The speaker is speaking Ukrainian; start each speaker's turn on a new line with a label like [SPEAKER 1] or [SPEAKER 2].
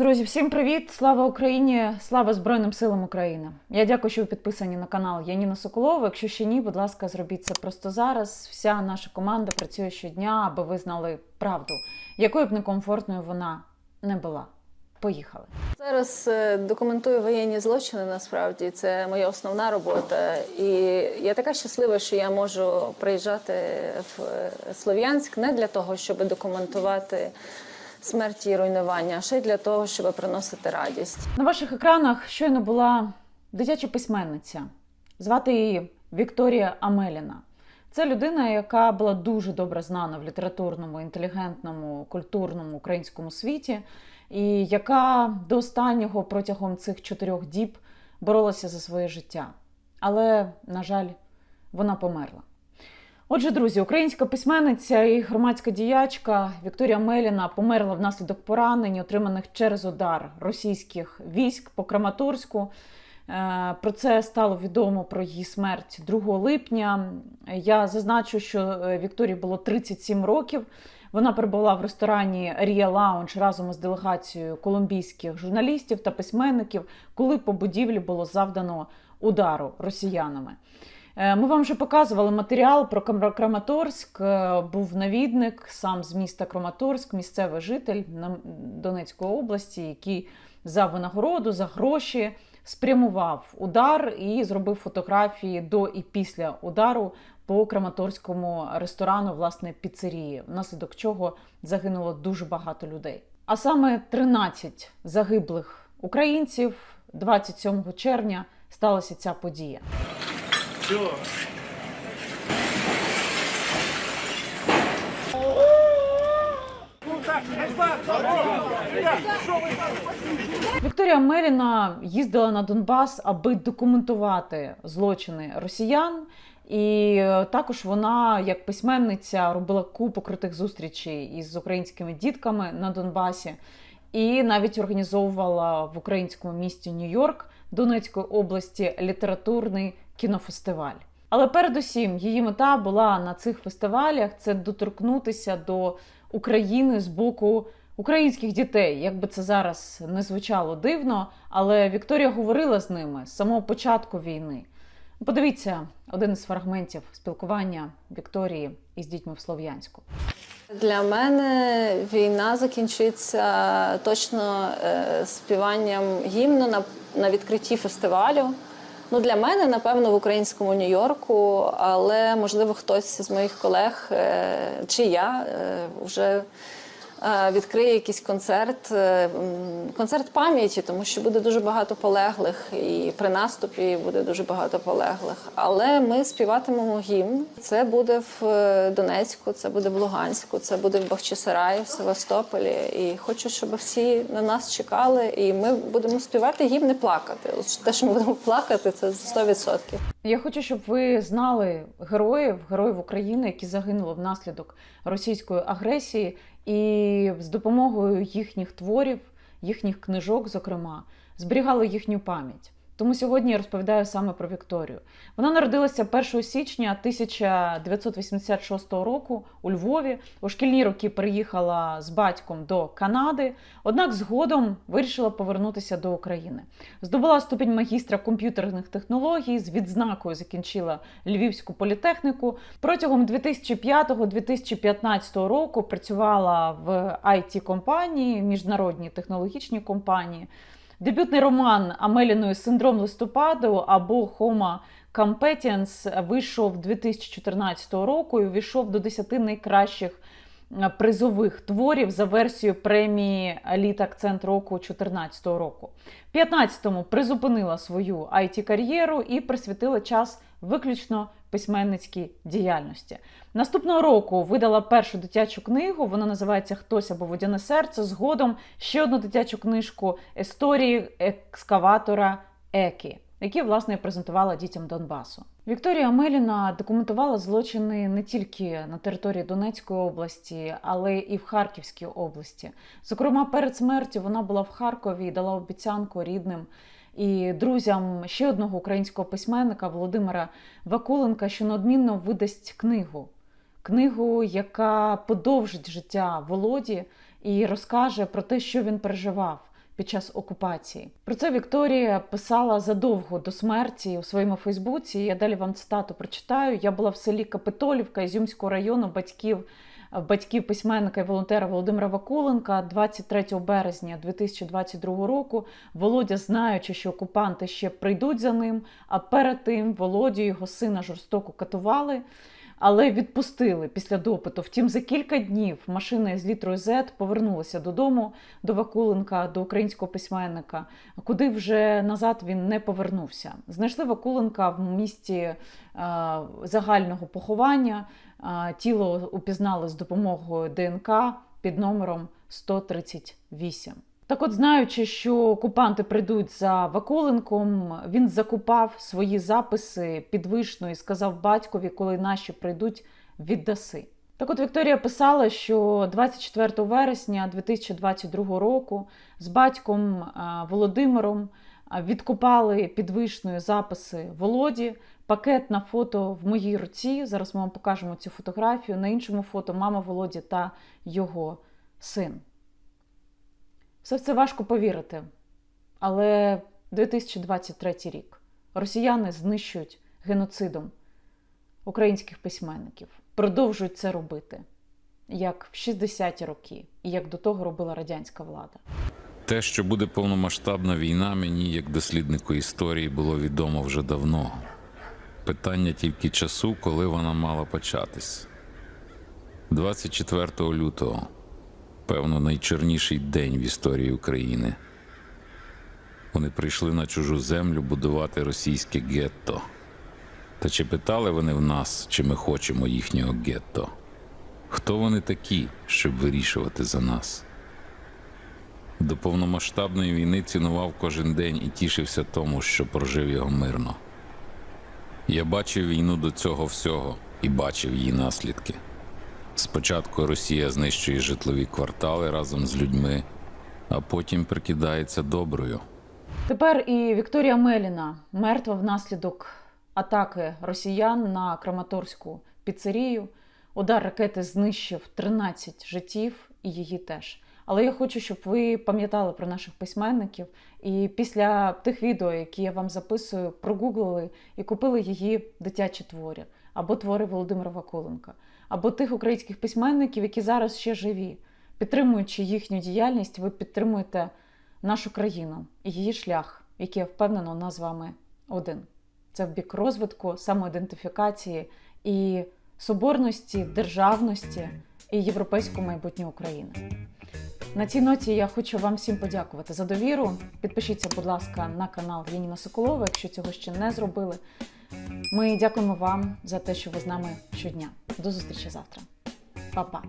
[SPEAKER 1] Друзі, всім привіт! Слава Україні! Слава Збройним силам України! Я дякую, що ви підписані на канал Яніна Соколова. Якщо ще ні, будь ласка, зробіть це просто зараз. Вся наша команда працює щодня, аби ви знали правду, якою б некомфортною вона не була. Поїхали.
[SPEAKER 2] Зараз е, документую воєнні злочини. Насправді це моя основна робота, і я така щаслива, що я можу приїжджати в е, Слов'янськ не для того, щоб документувати смерті і руйнування, а ще й для того, щоб приносити радість.
[SPEAKER 1] На ваших екранах щойно була дитяча письменниця. Звати її Вікторія Амеліна. Це людина, яка була дуже добре знана в літературному, інтелігентному, культурному українському світі, і яка до останнього протягом цих чотирьох діб боролася за своє життя. Але, на жаль, вона померла. Отже, друзі, українська письменниця і громадська діячка Вікторія Меліна померла внаслідок поранень, отриманих через удар російських військ по Краматорську. Е, Про це стало відомо про її смерть 2 липня. Я зазначу, що е, Вікторії було 37 років. Вона перебула в ресторані Рія Лаунж разом із делегацією колумбійських журналістів та письменників, коли по будівлі було завдано удару росіянами. Е, Ми вам вже показували матеріал про Краматорськ. Е, Був навідник сам з міста Краматорськ, місцевий житель Донецької області, який за винагороду, за гроші спрямував удар і зробив фотографії до і після удару по Краматорському ресторану, власне, піцерії, внаслідок чого загинуло дуже багато людей. А саме 13 загиблих українців 27 червня сталася ця подія.
[SPEAKER 3] Все.
[SPEAKER 1] Вікторія Меліна їздила на Донбас, аби документувати злочини росіян. І е, також вона, як письменниця, робила купу крутих зустрічей із українськими дітками на Донбасі, і навіть організовувала в українському місті Нью-Йорк Донецької області літературний кінофестиваль. Але передусім її мета була на цих фестивалях це доторкнутися до України з боку українських дітей. Як би це зараз не звучало дивно, але Вікторія говорила з ними з самого початку війни. Подивіться один із фрагментів спілкування Вікторії із дітьми в Слов'янську.
[SPEAKER 2] Для мене війна закінчиться точно е, співанням гімну на, на відкритті фестивалю. Ну, для мене, напевно, в українському Нью-Йорку, але можливо хтось з моїх колег е, чи я е, вже відкриє якийсь концерт, е, концерт пам'яті, тому що буде дуже багато полеглих, і при наступі буде дуже багато полеглих. Але ми співатимемо гімн. Це буде в е, Донецьку, це буде в Луганську, це буде в Бахчисараї, в Севастополі. І хочу, щоб всі на нас чекали, і ми будемо співати гімн і плакати. Те, що ми будемо плакати, це 100%.
[SPEAKER 1] Я хочу, щоб ви знали героїв, героїв України, які загинули внаслідок російської агресії, і з допомогою їхніх творів, їхніх книжок, зокрема, зберігали їхню пам'ять. Тому сьогодні я розповідаю саме про Вікторію. Вона народилася 1 січня 1986 року у Львові. У шкільні роки приїхала з батьком до Канади, однак згодом вирішила повернутися до України. Здобула ступінь магістра комп'ютерних технологій, з відзнакою закінчила Львівську політехніку. Протягом 2005-2015 року працювала в it компанії міжнародній технологічній компанії. Дебютний роман Амеліною Синдром листопаду або Homo Competence вийшов 2014 року і увійшов до 10 найкращих е, призових творів за версією премії Літ Акцент року 2014 року. В 15-му призупинила свою it кар'єру і присвятила час виключно письменницькій діяльності. Наступного року видала першу дитячу книгу. Вона називається Хтось або водяне серце. Згодом ще одну дитячу книжку Історії екскаватора Екі, які власне презентувала дітям Донбасу. Вікторія Меліна документувала злочини не тільки на території Донецької області, але і в Харківській області. Зокрема, перед смертю вона була в Харкові і дала обіцянку рідним і друзям ще одного українського письменника Володимира Вакуленка, що неодмінно видасть книгу. Книгу, яка подовжить життя Володі і розкаже про те, що він переживав під час окупації. Про це Вікторія писала задовго до смерті у своєму Фейсбуці. Я далі вам цитату прочитаю. Я була в селі Капитолівка Ізюмського району батьків. Батьків письменника і волонтера Володимира Вакуленка 23 березня 2022 року. Володя, знаючи, що окупанти ще прийдуть за ним, а перед тим Володю його сина жорстоко катували, але відпустили після допиту. Втім, за кілька днів машина з літрою Z повернулася додому до Вакуленка, до українського письменника, куди вже назад він не повернувся. Знайшли Вакуленка в місті е, загального поховання. Е, Тіло упізнали з допомогою ДНК під номером 138. Так от, знаючи, що окупанти прийдуть за Вакуленком, він закупав свої записи під вишною і сказав батькові, коли наші прийдуть, віддаси. Так от Вікторія писала, що 24 вересня 2022 року з батьком е, Володимиром е, відкопали під вишною записи Володі, пакет на фото в моїй руці. Зараз ми вам покажемо цю фотографію. На іншому фото мама Володі та його син. Все це важко повірити. Але 2023 рік росіяни знищують геноцидом українських письменників, продовжують це робити, як в 60-ті роки, і як до того робила радянська влада.
[SPEAKER 3] Те, що буде повномасштабна війна, мені, як досліднику історії, було відомо вже давно. Питання тільки часу, коли вона мала початись. 24 лютого, певно, найчорніший день в історії України. Вони прийшли на чужу землю будувати російське гетто. Та чи питали вони в нас, чи ми хочемо їхнього гетто? Хто вони такі, щоб вирішувати за нас? До повномасштабної війни цінував кожен день і тішився тому, що прожив його мирно. Я бачив війну до цього всього і бачив її наслідки. Спочатку Росія знищує житлові квартали разом з людьми, а потім прикидається доброю.
[SPEAKER 1] Тепер і Вікторія Меліна мертва внаслідок атаки росіян на Краматорську піцерію. Удар ракети знищив 13 життів і її теж. Але я хочу, щоб ви пам'ятали про наших письменників і після тих відео, які я вам записую, прогуглили і купили її дитячі твори або твори Володимира Вакуленка, або тих українських письменників, які зараз ще живі. Підтримуючи їхню діяльність, ви підтримуєте нашу країну і її шлях, який я впевнена, у нас з вами один. Це в бік розвитку, самоідентифікації і соборності, державності і європейського майбутнього України. На цій ноті я хочу вам всім подякувати за довіру. Підпишіться, будь ласка, на канал Яніна Соколова, якщо цього ще не зробили. Ми дякуємо вам за те, що ви з нами щодня. До зустрічі завтра. Па-па!